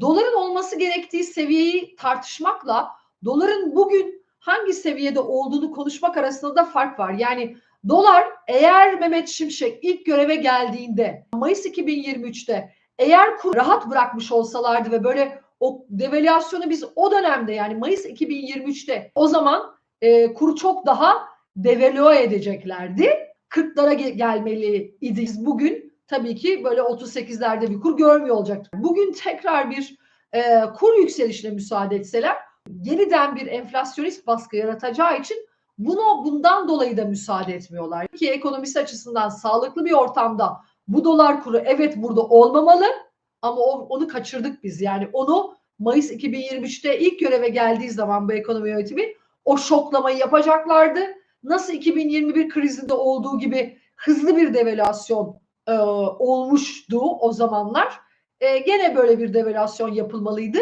doların olması gerektiği seviyeyi tartışmakla doların bugün hangi seviyede olduğunu konuşmak arasında da fark var. Yani dolar eğer Mehmet Şimşek ilk göreve geldiğinde Mayıs 2023'te eğer kur rahat bırakmış olsalardı ve böyle o devalüasyonu biz o dönemde yani Mayıs 2023'te o zaman e, kuru çok daha devalüe edeceklerdi. 40'lara ge- gelmeliydi. Biz bugün tabii ki böyle 38'lerde bir kur görmüyor olacak. Bugün tekrar bir e, kur yükselişine müsaade etseler yeniden bir enflasyonist baskı yaratacağı için bunu bundan dolayı da müsaade etmiyorlar. Ki ekonomisi açısından sağlıklı bir ortamda bu dolar kuru evet burada olmamalı ama onu kaçırdık biz. Yani onu Mayıs 2023'te ilk göreve geldiği zaman bu ekonomi yönetimi o şoklamayı yapacaklardı. Nasıl 2021 krizinde olduğu gibi hızlı bir devalüasyon e, olmuştu o zamanlar. E, gene böyle bir devalüasyon yapılmalıydı.